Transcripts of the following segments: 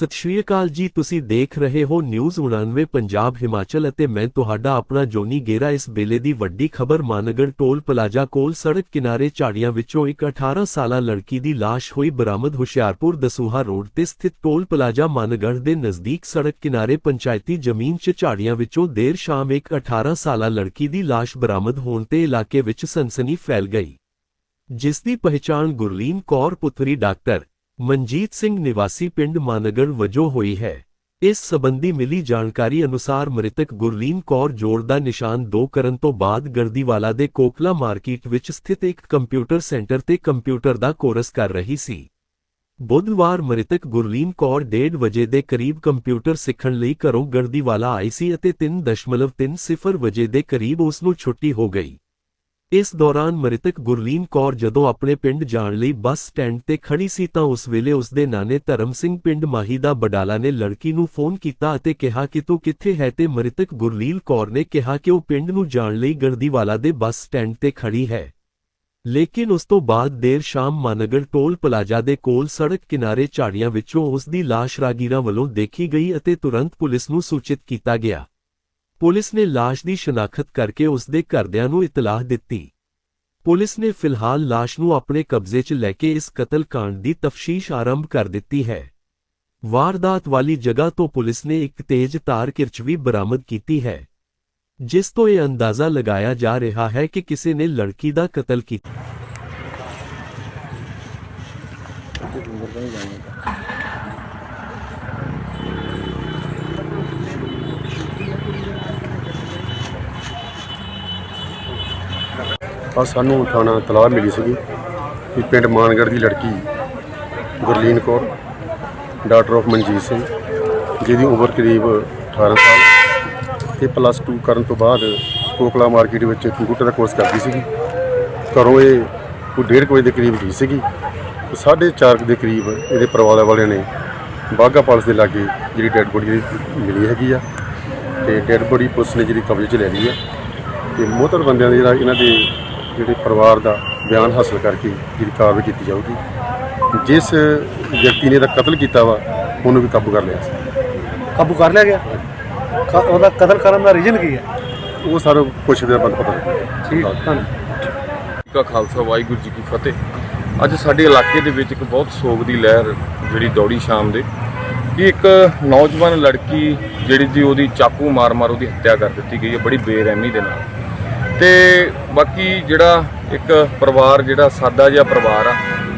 ਸਤਿ ਸ਼੍ਰੀ ਅਕਾਲ ਜੀ, ਤੁਸੀਂ ਦੇਖ ਰਹੇ ਹੋ ਨਿਊਜ਼ 99 ਪੰਜਾਬ ਹਿਮਾਚਲ ਅਤੇ ਮੈਂ ਤੁਹਾਡਾ ਆਪਣਾ ਜੋਨੀ ਗੇਰਾ। ਇਸ ਵੇਲੇ ਦੀ ਵੱਡੀ ਖਬਰ ਮਾਨਗੜ ਟੋਲ ਪਲਾਜ਼ਾ ਕੋਲ ਸੜਕ ਕਿਨਾਰੇ ਝਾੜੀਆਂ ਵਿੱਚੋਂ ਇੱਕ 18 ਸਾਲਾ ਲੜਕੀ ਦੀ ਲਾਸ਼ ਹੋਈ ਬਰਾਮਦ ਹੁਸ਼ਿਆਰਪੁਰ ਦਸੂਹਾ ਰੋਡ ਤੇ ਸਥਿਤ ਟੋਲ ਪਲਾਜ਼ਾ ਮਾਨਗੜ ਦੇ ਨਜ਼ਦੀਕ ਸੜਕ ਕਿਨਾਰੇ ਪੰਚਾਇਤੀ ਜ਼ਮੀਨ 'ਚ ਝਾੜੀਆਂ ਵਿੱਚੋਂ ਦੇਰ ਸ਼ਾਮ ਇੱਕ 18 ਸਾਲਾ ਲੜਕੀ ਦੀ ਲਾਸ਼ ਬਰਾਮਦ ਹੋਣ ਤੇ ਇਲਾਕੇ ਵਿੱਚ ਸਨਸਨੀ ਫੈਲ ਗਈ। ਜਿਸ ਦੀ ਪਹਿਚਾਣ ਗੁਰਲੀਨ ਕੌਰ ਪੁੱਤਰੀ ਡਾਕਟਰ ਮਨਜੀਤ ਸਿੰਘ ਨਿਵਾਸੀ ਪਿੰਡ ਮਾਨਗੜ ਵਜੋਂ ਹੋਈ ਹੈ। ਇਸ ਸਬੰਧੀ ਮਿਲੀ ਜਾਣਕਾਰੀ ਅਨੁਸਾਰ ਮ੍ਰਿਤਕ ਗੁਰਲੀਨ ਕੌਰ ਜੋੜ ਦਾ ਨਿਸ਼ਾਨ ਦੋ ਕਰਨ ਤੋਂ ਬਾਅਦ ਗਰਦੀਵਾਲਾ ਦੇ ਕੋਕਲਾ ਮਾਰਕੀਟ ਵਿੱਚ ਸਥਿਤ ਇੱਕ ਕੰਪਿਊਟਰ ਸੈਂਟਰ ਤੇ ਕੰਪਿਊਟਰ ਦਾ ਕੋਰਸ ਕਰ ਰਹੀ ਸੀ। ਬੁੱਧਵਾਰ ਮ੍ਰਿਤਕ ਗੁਰਲੀਨ ਕੌਰ 1:30 ਵਜੇ ਦੇ ਕਰੀਬ ਕੰਪਿਊਟਰ ਸਿੱਖਣ ਲਈ ਘਰੋਂ ਗਰਦੀਵਾਲਾ ਆਈ ਸੀ ਅਤੇ 3.30 ਵਜੇ ਦੇ ਕਰੀਬ ਉਸ ਨੂੰ ਛੁੱਟੀ ਹੋ ਗਈ। ਇਸ ਦੌਰਾਨ ਮ੍ਰਿਤਕ ਗੁਰਲੀਨ ਕੌਰ ਜਦੋਂ ਆਪਣੇ ਪਿੰਡ ਜਾਣ ਲਈ ਬੱਸ ਸਟੈਂਡ ਤੇ ਖੜੀ ਸੀ ਤਾਂ ਉਸ ਵੇਲੇ ਉਸ ਦੇ ਨਾਨੇ ਧਰਮ ਸਿੰਘ ਪਿੰਡ ਮਾਹੀ ਦਾ ਬਡਾਲਾ ਨੇ ਲੜਕੀ ਨੂੰ ਫੋਨ ਕੀਤਾ ਅਤੇ ਕਿਹਾ ਕਿ ਤੂੰ ਕਿੱਥੇ ਹੈ ਤੇ ਮ੍ਰਿਤਕ ਗੁਰਲੀਨ ਕੌਰ ਨੇ ਕਿਹਾ ਕਿ ਉਹ ਪਿੰਡ ਨੂੰ ਜਾਣ ਲਈ ਗੜਦੀਵਾਲਾ ਦੇ ਬੱਸ ਸਟੈਂਡ ਤੇ ਖੜੀ ਹੈ। ਲੇਕਿਨ ਉਸ ਤੋਂ ਬਾਅਦ ਦੇਰ ਸ਼ਾਮ ਮਾਨਗੜ ਟੋਲ ਪਲਾਜ਼ਾ ਦੇ ਕੋਲ ਸੜਕ ਕਿਨਾਰੇ ਝਾੜੀਆਂ ਵਿੱਚੋਂ ਉਸ ਦੀ ਲਾਸ਼ ਰਾਗੀਰਾਂ ਵੱਲੋਂ ਦੇਖੀ ਗਈ ਅਤੇ ਤੁਰੰਤ ਪੁਲਿਸ ਨੂੰ ਸੂਚਿਤ ਕੀਤਾ ਗਿਆ। ਪੁਲਿਸ ਨੇ ਲਾਸ਼ ਦੀ ਸ਼ਨਾਖਤ ਕਰਕੇ ਉਸ ਦੇ ਘਰਦਿਆਂ ਨੂੰ ਇਤਲਾਹ ਦਿੱਤੀ। ਪੁਲਿਸ ਨੇ ਫਿਲਹਾਲ ਲਾਸ਼ ਨੂੰ ਆਪਣੇ ਕਬਜ਼ੇ 'ਚ ਲੈ ਕੇ ਇਸ ਕਤਲ ਕਾਂਡ ਦੀ ਤਫਤੀਸ਼ ਆਰੰਭ ਕਰ ਦਿੱਤੀ ਹੈ। ਵਾਰਦਾਤ ਵਾਲੀ ਜਗ੍ਹਾ ਤੋਂ ਪੁਲਿਸ ਨੇ ਇੱਕ ਤੇਜ਼ ਤਾਰ ਕਿਰਚ ਵੀ ਬਰਾਮਦ ਕੀਤੀ ਹੈ, ਜਿਸ ਤੋਂ ਇਹ ਅੰਦਾਜ਼ਾ ਲਗਾਇਆ ਜਾ ਰਿਹਾ ਹੈ ਕਿ ਕਿਸੇ ਨੇ ਲੜਕੀ ਦਾ ਕਤਲ ਕੀਤਾ। ਆ ਸਾਨੂੰ ਥਾਣਾ ਤਲਾਹ ਮਿਲੀ ਸੀਗੀ ਕਿ ਪਿੰਡ ਮਾਨਗੜ੍ਹ ਦੀ ਲੜਕੀ ਗੁਰਲੀਨ ਕੌਰ ਡਾਕਟਰ ਆਫ ਮਨਜੀਤ ਸਿੰਘ, ਜਿਹਦੀ ਉਮਰ ਕਰੀਬ 18 ਸਾਲ ਤੇ ਪਲੱਸ 2 ਕਰਨ ਤੋਂ ਬਾਅਦ ਕੋਕਲਾ ਮਾਰਕੀਟ ਵਿੱਚ ਕੰਪਿਊਟਰ ਦਾ ਕੋਰਸ ਕਰਦੀ ਸੀਗੀ। ਘਰੋਂ ਇਹ ਕੋਈ ਡੇਢ ਕੁ ਵਜੇ ਦੇ ਕਰੀਬ ਗਈ ਸੀਗੀ। ਤੇ ਸਾਢੇ ਚਾਰ ਕੁ ਦੇ ਕਰੀਬ ਇਹਦੇ ਪਰਿਵਾਰ ਵਾਲਿਆਂ ਨੇ ਬਾਗਾ ਪਾਲਸ ਦੇ ਲਾਗੇ ਜਿਹੜੀ ਡੈੱਡ ਬੋਡੀ ਮਿਲੀ ਹੈਗੀ ਆ ਤੇ ਡੈੱਡ ਬੋਡੀ ਪੁਲਿਸ ਨੇ ਜਿਹੜੀ ਕਬਜ਼ੇ 'ਚ ਲੈ ਲਈ ਆ ਤੇ ਮੋਹਤਰ ਬੰਦਿਆਂ ਦੇ ਜਿਹੜਾ ਇਹਨਾਂ ਦੇ ਜਿਹੜੇ ਪਰਿਵਾਰ ਦਾ ਬਿਆਨ ਹਾਸਲ ਕਰਕੇ ਜਿਹੜੀ ਕਾਰਵਾਈ ਕੀਤੀ ਜਾਊਗੀ। ਜਿਸ ਵਿਅਕਤੀ ਨੇ ਇਹਦਾ ਕਤਲ ਕੀਤਾ ਵਾ ਉਹਨੂੰ ਵੀ ਕਾਬੂ ਕਰ ਲਿਆ ਸੀ। ਕਾਬੂ ਕਰ ਲਿਆ ਗਿਆ? ਕ- ਉਹਦਾ ਕਤਲ ਕਰਨ ਦਾ ਰੀਜ਼ਨ ਕੀ ਹੈ? ਉਹ ਸਾਰਾ ਕੁਛ ਦੇ ਬੰਦ ਪਤਾ ਲੱਗਿਆ ਠੀਕ ਧੰਨਵਾਦ। ਜੀ ਕਾ ਖਾਲਸਾ ਵਾਹਿਗੁਰੂ ਜੀ ਕੀ ਫਤਿਹ। ਅੱਜ ਸਾਡੇ ਇਲਾਕੇ ਦੇ ਵਿੱਚ ਇੱਕ ਬਹੁਤ ਸੋਗ ਦੀ ਲਹਿਰ ਜਿਹੜੀ ਦੌੜੀ ਸ਼ਾਮ ਦੇ ਕਿ ਇੱਕ ਨੌਜਵਾਨ ਲੜਕੀ ਜਿਹੜੀ ਦੀ ਉਹਦੀ ਚਾਕੂ ਮਾਰ-ਮਾਰ ਉਹਦੀ ਹੱਤਿਆ ਕਰ ਦਿੱਤੀ ਗਈ ਹੈ ਬੜੀ ਬੇਰਹਿਮੀ ਦੇ ਨਾਲ। ਤੇ ਬਾਕੀ ਜਿਹੜਾ ਇੱਕ ਪਰਿਵਾਰ, ਜਿਹੜਾ ਸਾਦਾ ਜਿਹਾ ਪਰਿਵਾਰ ਆ,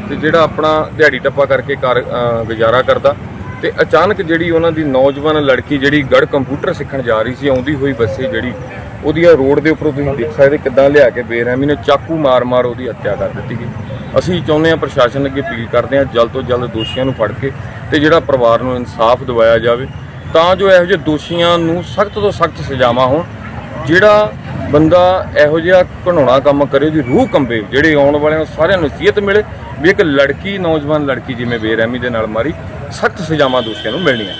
ਤੇ ਜਿਹੜਾ ਆਪਣਾ ਦਿਹਾੜੀ ਟੱਪਾ ਕਰਕੇ ਕਾਰ ਗੁਜ਼ਾਰਾ ਕਰਦਾ, ਤੇ ਅਚਾਨਕ ਜਿਹੜੀ ਉਹਨਾਂ ਦੀ ਨੌਜਵਾਨ ਲੜਕੀ ਜਿਹੜੀ ਗੜ ਕੰਪਿਊਟਰ ਸਿੱਖਣ ਜਾ ਰਹੀ ਸੀ, ਆਉਂਦੀ ਹੋਈ ਬੱਸੇ ਜਿਹੜੀ, ਉਹਦੀ ਆ ਰੋਡ ਦੇ ਉੱਪਰੋਂ ਤੁਸੀਂ ਦੇਖ ਸਕਦੇ ਕਿੱਦਾਂ ਲਿਆ ਕੇ ਬੇਰਹਿਮੀ ਨੇ ਚਾਕੂ ਮਾਰ-ਮਾਰ ਉਹਦੀ ਹੱਤਿਆ ਕਰ ਦਿੱਤੀ ਗਈ। ਅਸੀਂ ਚਾਹੁੰਦੇ ਹਾਂ ਪ੍ਰਸ਼ਾਸਨ ਅੱਗੇ ਅਪੀਲ ਕਰਦੇ ਹਾਂ, ਜਲਦ ਤੋਂ ਜਲਦ ਦੋਸ਼ੀਆਂ ਨੂੰ ਫੜ ਕੇ ਤੇ ਜਿਹੜਾ ਪਰਿਵਾਰ ਨੂੰ ਇਨਸਾਫ ਦਿਵਾਇਆ ਜਾਵੇ, ਤਾਂ ਜੋ ਇਹੋ ਜਿਹੇ ਦੋਸ਼ੀਆਂ ਨੂੰ ਸਖਤ ਤੋਂ ਸਖਤ ਸਜ਼ਾਵਾਂ ਹੋਣ, ਜਿਹੜਾ ਬੰਦਾ ਇਹੋ ਜਿਹਾ ਘਿਨਾਉਣਾ ਕੰਮ ਕਰੇ, ਉਹਦੀ ਰੂਹ ਕੰਬੇ, ਜਿਹੜੇ ਆਉਣ ਵਾਲਿਆਂ ਨੂੰ ਸਾਰਿਆਂ ਨੂੰ ਨਸੀਹਤ ਮਿਲੇ ਵੀ ਇੱਕ ਲੜਕੀ, ਨੌਜਵਾਨ ਲੜਕੀ ਜਿਵੇਂ ਬੇਰਹਿਮੀ ਦੇ ਨਾਲ ਮਾਰੀ, ਸਖਤ ਸਜ਼ਾਵਾਂ ਦੋਸ਼ੀਆਂ ਨੂੰ ਮਿਲਣੀਆਂ।